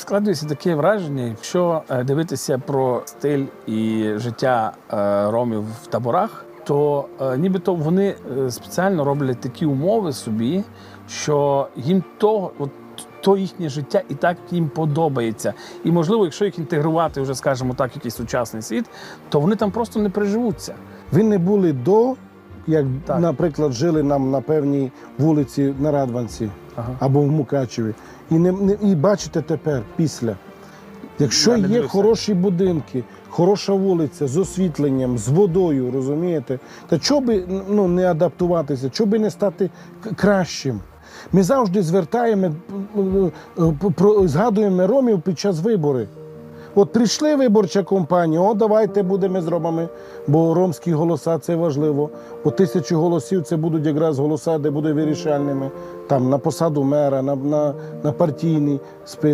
складується таке враження, якщо е, дивитися про стиль і життя е, ромів в таборах, то е, нібито вони спеціально роблять такі умови собі, що їм то, от, то їхнє життя і так їм подобається. І можливо, якщо їх інтегрувати вже, скажімо так, якийсь сучасний світ, то вони там просто не приживуться. Ви не були до, як, Так. наприклад, жили нам на певній вулиці на Радванці Ага. або в Мукачеві. І, не, не, і бачите тепер, після. Якщо Я є хороші будинки, хороша вулиця з освітленням, з водою, розумієте, то чого би ну, не адаптуватися, чого би не стати кращим? Ми завжди звертаємо, е, е, про- згадуємо ромів під час виборів. От прийшли виборча компанія, о, давайте будемо зробимо, бо ромські голоса це важливо. Бо тисячі голосів це будуть якраз голоса, де будуть вирішальними. Там на посаду мера, на, на, на партійний список.